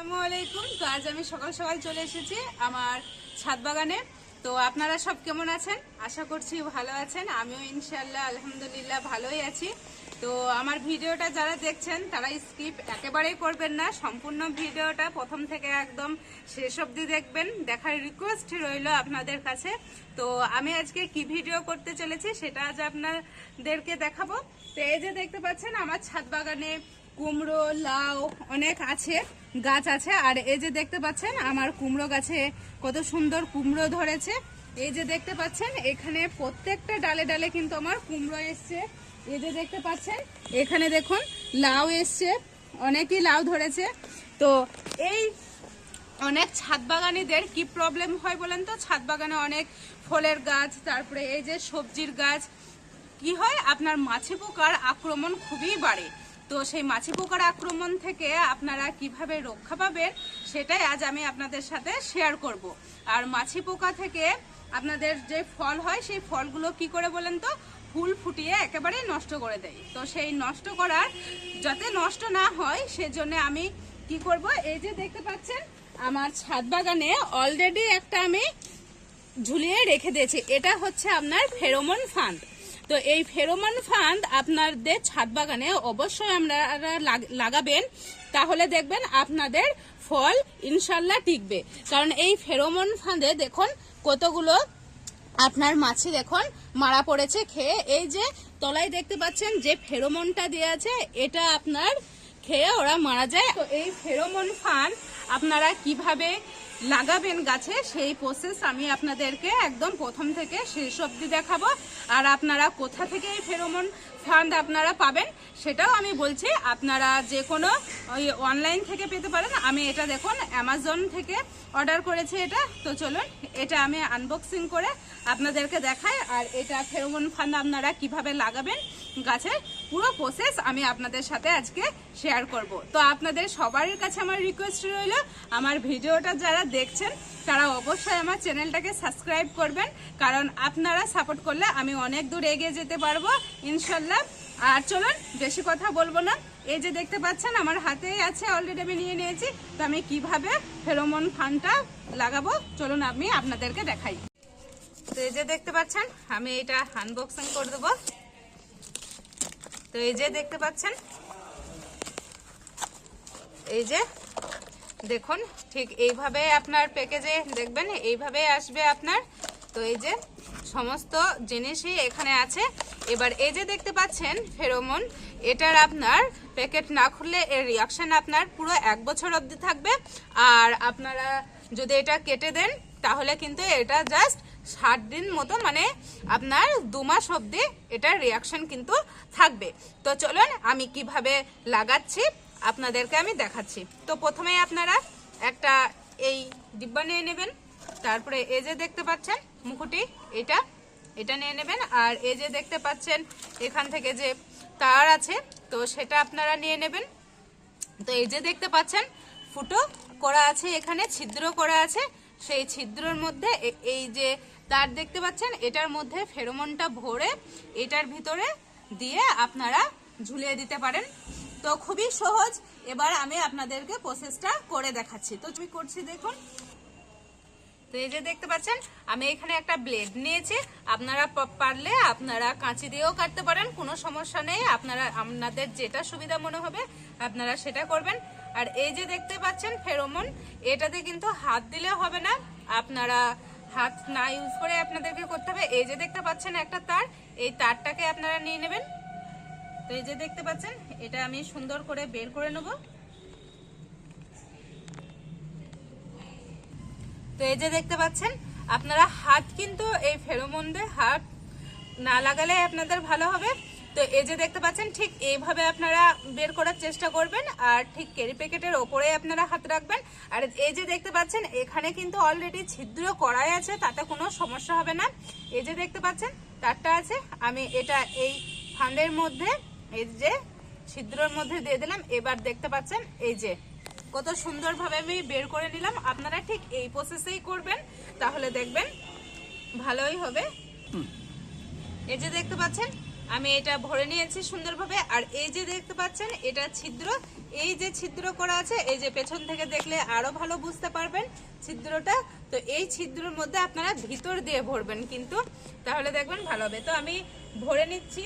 আসসালামু তো আজ আমি সকাল সকাল চলে এসেছি আমার ছাদ বাগানে। তো আপনারা সব কেমন আছেন? আশা করছি ভালো আছেন। আমিও ইনশাল্লাহ আলহামদুলিল্লাহ ভালোই আছি। তো আমার ভিডিওটা যারা দেখছেন, তারা স্কিপ একেবারেই করবেন না। সম্পূর্ণ ভিডিওটা প্রথম থেকে একদম শেষ অবধি দেখবেন। দেখার রিকোয়েস্ট রইল আপনাদের কাছে। তো আমি আজকে কি ভিডিও করতে চলেছি, সেটা আজ আপনাদেরকে দেখাবো। তো এই যে দেখতে পাচ্ছেন, আমার ছাদ বাগানে কুমড়ো, লাউ অনেক আছে, গাছ আছে। আর এই যে দেখতে পাচ্ছেন, আমার কুমড়ো গাছে কত সুন্দর কুমড়ো ধরেছে। এই যে দেখতে পাচ্ছেন, এখানে প্রত্যেকটা ডালে ডালে কিন্তু আমার কুমড়ো এসছে। এই যে দেখতে পাচ্ছেন, এখানে দেখুন, লাউ এসছে, অনেকই লাউ ধরেছে। তো এই অনেক ছাদ বাগানিদের কি প্রবলেম হয় বলেন তো? ছাদ বাগানে অনেক ফলের গাছ, তারপরে এই যে সবজির গাছ। কি হয়? আপনার মাছি পোকার আক্রমণ খুবই বাড়ে। তো সেই মাছি পোকার আক্রমণ থেকে আপনারা কীভাবে রক্ষা পাবেন সেটাই আজ আমি আপনাদের সাথে শেয়ার করব। আর মাছি পোকা থেকে আপনাদের যে ফল হয়, সেই ফলগুলো কি করে বলেন তো? ফুল ফুটিয়ে একেবারে নষ্ট করে দেয়। তো সেই নষ্ট করার যাতে নষ্ট না হয়, সেজন্য আমি কি করব? এই যে দেখতে পাচ্ছেন, আমার ছাদ বাগানে অলরেডি একটা আমি ঝুলিয়ে রেখে দিয়েছি। এটা হচ্ছে আপনার ফেরোমন ফান্ড তো এই ফেরোমন ফান্ড আপনাদের ছাদ বাগানে অবশ্যই আপনারা লাগাবেন। তাহলে দেখবেন আপনাদের ফল ইনশাল্লাহ টিকবে। কারণ এই ফেরোমন ফাঁদে দেখুন কতগুলো আপনার মাছি দেখুন মারা পড়েছে খেয়ে। এই যে তলায় দেখতে পাচ্ছেন যে ফেরোমনটা দেওয়া আছে, এটা আপনার খেয়ে ওরা মারা যায়। তো এই ফেরোমন ফান আপনারা কীভাবে লাগাবেন গাছে, সেই প্রসেস আমি আপনাদেরকে একদম প্রথম থেকে শেষ অবধি দেখাবো। আর আপনারা কোথা থেকে এই ফেরোমন ফান্ড আপনারা পাবেন, সেটাও আমি বলছি। আপনারা যে কোনো, ওই অনলাইন থেকে পেতে পারেন। আমি এটা দেখুন অ্যামাজন থেকে অর্ডার করেছি এটা। তো চলুন, এটা আমি আনবক্সিং করে আপনাদেরকে দেখাই। আর এটা ফেরোমন ফান্ড আপনারা কীভাবে লাগাবেন গাছের পুরো প্রসেস আমি আপনাদের সাথে আজকে শেয়ার করব। তো আপনাদের সবারই কাছে আমার রিকোয়েস্ট রইল, আমার ভিডিওটা যারা দেখছেন, তারা অবশ্যই আমার চ্যানেলটাকে সাবস্ক্রাইব করবেন, কারণ আপনারা সাপোর্ট করলে আমি অনেক দূর এগিয়ে যেতে পারব, ইনশাল্লাহ। আর চলুন, বেশি কথা বলব না। এই যে দেখতে পাচ্ছেন, আমার হাতেই আছে অলরেডি আমি নিয়ে নিয়েছি। তো আমি কীভাবে ফেরোমন ফানটা লাগাবো? চলুন আমি আপনাদেরকে দেখাই। তো এই যে দেখতে পাচ্ছেন, আমি এটা আনবক্সিং করে দেবো। তো এই যে দেখতে পাচ্ছেন? এই যে, দেখুন, ঠিক এইভাবে আপনার প্যাকেজে, দেখবেন, এইভাবে আসবে আপনার। তো এই যে, সমস্ত জিনিসই এখানে আছে। এবার এই যে দেখতে পাচ্ছেন ফেরোমন, এটার আপনার প্যাকেট না খুললে এর রিয়াকশন আপনার পুরো এক বছর অবধি থাকবে। আর আপনারা যদি এটা কেটে দেন, তাহলে কিন্তু এটা জাস্ট ষাট দিন মতো মানে আপনার দু মাস অবধি এটার রিয়াকশন কিন্তু থাকবে। তো চলুন আমি কীভাবে লাগাচ্ছি, আপনাদেরকে আমি দেখাচ্ছি। তো প্রথমে আপনারা একটা এই ডিব্বা নিয়ে নেবেন, তারপরে এই যে দেখতে পাচ্ছেন মুকুটি, এটা এটা নিয়ে নেবেন, আর এই যে দেখতে পাচ্ছেন এখান থেকে যে তার আছে, তো সেটা আপনারা নিয়ে নেবেন। তো এই যে দেখতে পাচ্ছেন, ফুটো করা আছে এখানে, ছিদ্র করা আছে সেই ছিদ্রর মধ্যে এই যে তার দেখতে পাচ্ছেন, এটার মধ্যে ফেরোমনটা ভরে এটার ভিতরে দিয়ে আপনারা ঝুলিয়ে দিতে পারেন। তো খুবই সহজ। এবার আমি আপনাদেরকে প্রসেসটা করে দেখাচ্ছি। তো তুমি করছি, দেখুন। তো এই যে দেখতে পাচ্ছেন, আমি এখানে একটা ব্লেড নিয়েছি। আপনারা পারলে আপনারা কাঁচি দিয়েও কাটতে পারেন। কোনো সমস্যা নেই। আপনারা, আপনাদের যেটা সুবিধা মনে হবে, আপনারা সেটা করবেন। আর এই যে দেখতে পাচ্ছেন ফেরোমন, এটাতে কিন্তু হাত দিলে হবে না। আপনারা হাত না ইউজ করে আপনাদেরকে করতে হবে। এই যে দেখতে পাচ্ছেন একটা তার, এই তারটাকে আপনারা নিয়ে নেবেন। তো এই যে দেখতে পাচ্ছেন, এটা আমি সুন্দর করে বের করে নেব। তো এই যে দেখতে পাচ্ছেন, আপনারা হাত কিন্তু এই ফেরোমন দিয়ে হাত না লাগালে আপনাদের ভালো হবে। তো এই যে দেখতে পাচ্ছেন ঠিক এইভাবে আপনারা বের করার চেষ্টা করবেন আর ঠিক কেরি প্যাকেটের ওপরে আপনারা হাত রাখবেন। আর এই যে দেখতে পাচ্ছেন এখানে কিন্তু অলরেডি ছিদ্র করাই আছে তাতে কোনো সমস্যা হবে না। এই যে দেখতে পাচ্ছেন তারটা আছে আমি এটা এই ফান্ডের মধ্যে এই যে ছিদ্রর মধ্যে দিয়ে দিলাম। এবার দেখতে পাচ্ছেন এই যে কত সুন্দরভাবে আমি বের করে নিলাম। আপনারা ঠিক এই প্রসেসেই করবেন তাহলে দেখবেন ভালোই হবে। এই যে দেখতে পাচ্ছেন আমি এটা ভরে নিয়েছি সুন্দরভাবে। আর এই যে দেখতে পাচ্ছেন, এটা ছিদ্র। এই যে ছিদ্র করা আছে, এই যে পেছন থেকে দেখলে আরও ভালো বুঝতে পারবেন ছিদ্রটা। তো এই ছিদ্রের মধ্যে আপনারা ভিতর দিয়ে ভরবেন কিন্তু। তাহলে দেখবেন ভালো হবে। তো আমি ভরে নিচ্ছি।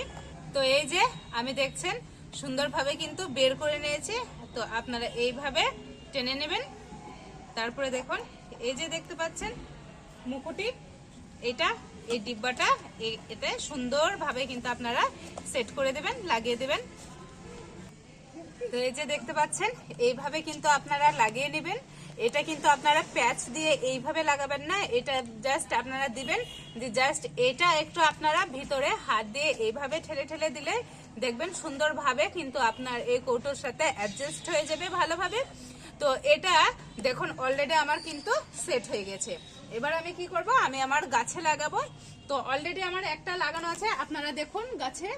তো এই যে আমি দেখছেন, সুন্দরভাবে কিন্তু বের করে নিয়েছি। তো আপনারা এইভাবে টেনে নেবেন। তারপরে দেখুন, এই যে দেখতে পাচ্ছেন মুকুটি, এটা এই ডিব্বাটা এটা সুন্দরভাবে কিন্তু আপনারা সেট করে দেবেন, লাগিয়ে দেবেন। তো এই যে দেখতে পাচ্ছেন, এইভাবে কিন্তু আপনারা লাগিয়ে নেবেন। এটা কিন্তু আপনারা প্যাচ দিয়ে এইভাবে লাগাবেন না, এটা জাস্ট আপনারা দিবেন যে জাস্ট এটা একটু আপনারা ভিতরে হাত দিয়ে এইভাবে ঠেলে ঠেলে দিলে দেখবেন সুন্দরভাবে কিন্তু আপনার এই কৌটোর সাথে অ্যাডজাস্ট হয়ে যাবে ভালোভাবে। তো এটা দেখুন অলরেডি আমার কিন্তু সেট হয়ে গেছে। এবার আমি কি করব? আমি আমার গাছে লাগাবো। তো অলরেডি আমার একটা লাগানো আছে। আপনারা দেখুন গাছে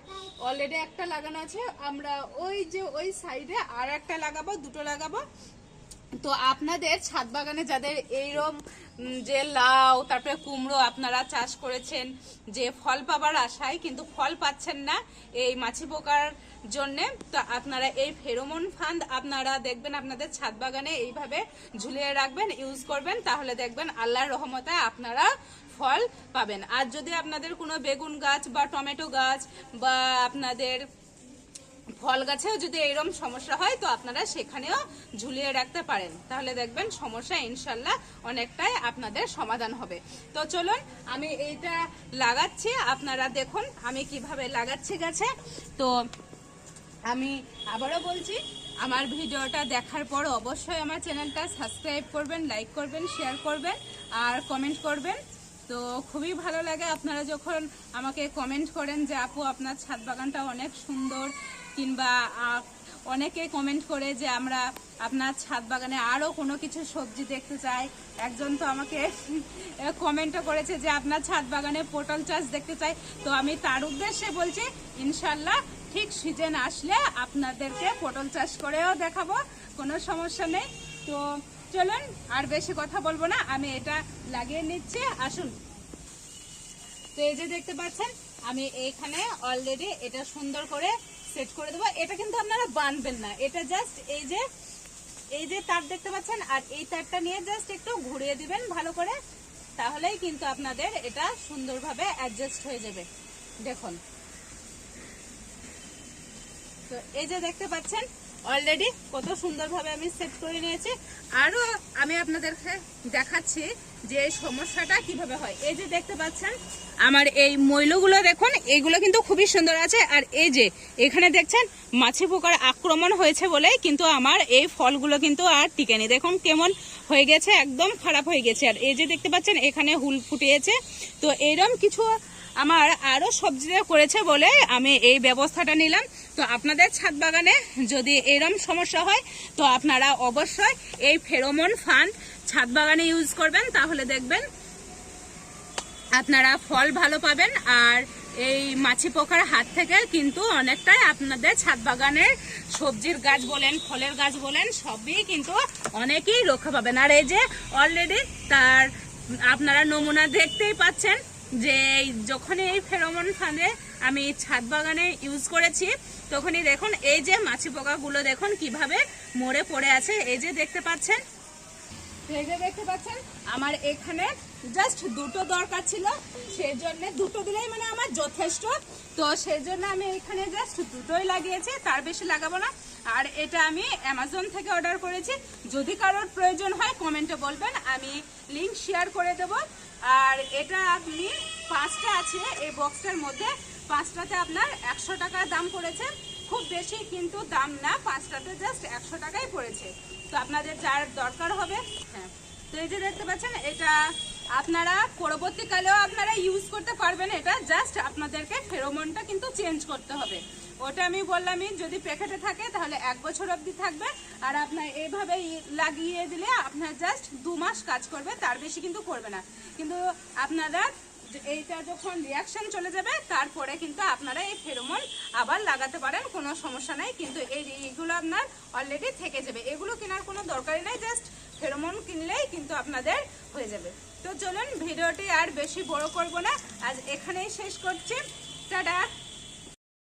অলরেডি একটা লাগানো আছে। আমরা ওই যে ওই সাইডে আর একটা লাগাবো, দুটো লাগাবো। তো আপনাদের ছাদ বাগানে যাদের এইরকম যে লাউ, তারপরে কুমড়ো আপনারা চাষ করেছেন, যে ফল পাবার আশায় কিন্তু ফল পাচ্ছেন না এই মাছি পোকার জন্য, তো আপনারা এই ফেরোমন ফান্ড আপনারা দেখবেন আপনাদের ছাদ বাগানে এইভাবে ঝুলিয়ে রাখবেন ইউজ করবেন, তাহলে দেখবেন আল্লাহর রহমতে আপনারা ফল পাবেন। আর যদি আপনাদের কোনো বেগুন গাছ বা টমেটো গাছ বা আপনাদের ফল গাছেও যদি এরকম সমস্যা হয়, তো আপনারা সেখানেও ঝুলিয়ে রাখতে পারেন। তাহলে দেখবেন সমস্যা ইনশাল্লাহ অনেকটাই আপনাদের সমাধান হবে। তো চলুন, আমি এইটা লাগাচ্ছি। আপনারা দেখুন আমি কীভাবে লাগাচ্ছি গাছে। তো আমি আবারও বলছি, আমার ভিডিওটা দেখার পর অবশ্যই আমার চ্যানেলটা সাবস্ক্রাইব করবেন, লাইক করবেন, শেয়ার করবেন আর কমেন্ট করবেন। তো খুবই ভালো লাগে আপনারা যখন আমাকে কমেন্ট করেন যে, আপু, আপনার ছাদ বাগানটা অনেক সুন্দর কিংবা অনেকে কমেন্ট করে যে আমরা আপনার ছাদ বাগানে আরও কোনো কিছু সবজি দেখতে চাই। একজন তো আমাকে কমেন্টও করেছে যে আপনার ছাদ বাগানে পটল চাষ দেখতে চাই। তো আমি তার উদ্দেশ্যে বলছি, ইনশাল্লাহ ঠিক সিজন আসলে আপনাদেরকে পটল চাষ করেও দেখাবো, কোনো সমস্যা নেই। তো চলুন, আর বেশি কথা বলব না, আমি এটা লাগিয়ে নিচ্ছি, আসুন। তো এই যে দেখতে পাচ্ছেন, আমি এইখানে অলরেডি এটা সুন্দর করে সেট করে দেবো। এটা কিন্তু আপনারা বানবেন না। এটা জাস্ট এই যে এই যে তার দেখতে পাচ্ছেন, আর এই তারটা নিয়ে জাস্ট একটু ঘুরিয়ে দিবেন ভালো করে, তাহলেই কিন্তু আপনাদের এটা সুন্দরভাবে অ্যাডজাস্ট হয়ে যাবে। দেখুন। তো এই যে দেখতে পাচ্ছেন অলরেডি কত সুন্দরভাবে আমি সেট করে নিয়েছি। আরও আমি আপনাদেরকে দেখাচ্ছি যে এই সমস্যাটা কীভাবে হয়। এই যে দেখতে পাচ্ছেন, আমার এই ময়লগুলো দেখুন এইগুলো কিন্তু খুবই সুন্দর আছে। আর এই যে এখানে দেখছেন, মাছি পোকার আক্রমণ হয়েছে বলে কিন্তু আমার এই ফলগুলো কিন্তু আর টিকেনি। দেখুন কেমন হয়ে গেছে, একদম খারাপ হয়ে গেছে। আর এই যে দেখতে পাচ্ছেন, এখানে হুল ফুটিয়েছে। তো এরম কিছু আমার আরও সবজিটা করেছে বলে আমি এই ব্যবস্থাটা নিলাম। তো আপনাদের ছাদ বাগানে যদি এরম সমস্যা হয়, তো আপনারা অবশ্যই এই ফেরোমন ফান্ড ছাদ বাগানে ইউজ করবেন, তাহলে দেখবেন আপনারা ফল ভালো পাবেন। আর এই মাছি পোকার হাত থেকে কিন্তু অনেকটাই আপনাদের ছাদ বাগানের সবজির গাছ বলেন, ফলের গাছ বলেন, সবই কিন্তু অনেকেই রক্ষা পাবেন। আর এই যে অলরেডি তার আপনারা নমুনা দেখতেই পাচ্ছেন যে এই যখনই এই ফেরোমন ফাঁদে আমি ছাদ বাগানে ইউজ করেছি, তখনই দেখুন, এই যে মাছি পোকাগুলো দেখুন কীভাবে মরে পড়ে আছে। এই যে দেখতে পাচ্ছেন, এই যে দেখতে পাচ্ছেন, আমার এখানে জাস্ট দুটো দরকার ছিল সেই জন্য দুটো দিলেই মানে আমার যথেষ্ট। তো সেই জন্য আমি এখানে জাস্ট দুটোই লাগিয়েছি, তার বেশি লাগাবো না। আর এটা আমি অ্যামাজন থেকে অর্ডার করেছি। যদি কারোর প্রয়োজন হয় কমেন্টে বলবেন, আমি লিংক শেয়ার করে দেব। আর এটা আপনি পাঁচটা আছে, এই বক্সটার মধ্যে পাঁচটাতে আপনার একশো টাকা দাম পড়েছে। খুব বেশি কিন্তু দাম না, পাঁচটাতে জাস্ট একশো টাকাই পড়েছে। তো আপনাদের যার দরকার হবে হ্যাঁ। তো এই যে দেখতে পাচ্ছেন, এটা আপনারা পরবর্তীকালেও আপনারা ইউজ করতে পারবেন এটা জাস্ট আপনাদেরকে ফেরোমনটা কিন্তু চেঞ্জ করতে হবে। ওটা আমি বললামই যদি প্যাকেটে থাকে, তাহলে এক বছর অবধি থাকবে। আর আপনার এইভাবে লাগিয়ে দিলে আপনার জাস্ট দু মাস কাজ করবে, তার বেশি কিন্তু করবে না। কিন্তু আপনারা এইটা যখন রিয়াকশন চলে যাবে, তারপরে কিন্তু আপনারা এই ফেরোমন আবার লাগাতে পারেন, কোনো সমস্যা নাই। কিন্তু এই এইগুলো আপনার অলরেডি থেকে যাবে। এগুলো কেনার কোনো দরকারই নাই, জাস্ট ফেরোমন কিনলেই কিন্তু আপনাদের হয়ে যাবে। তো চলুন, ভিডিওটি আর বেশি বড় করব না। আজ এখানেই শেষ করছি। টাটা!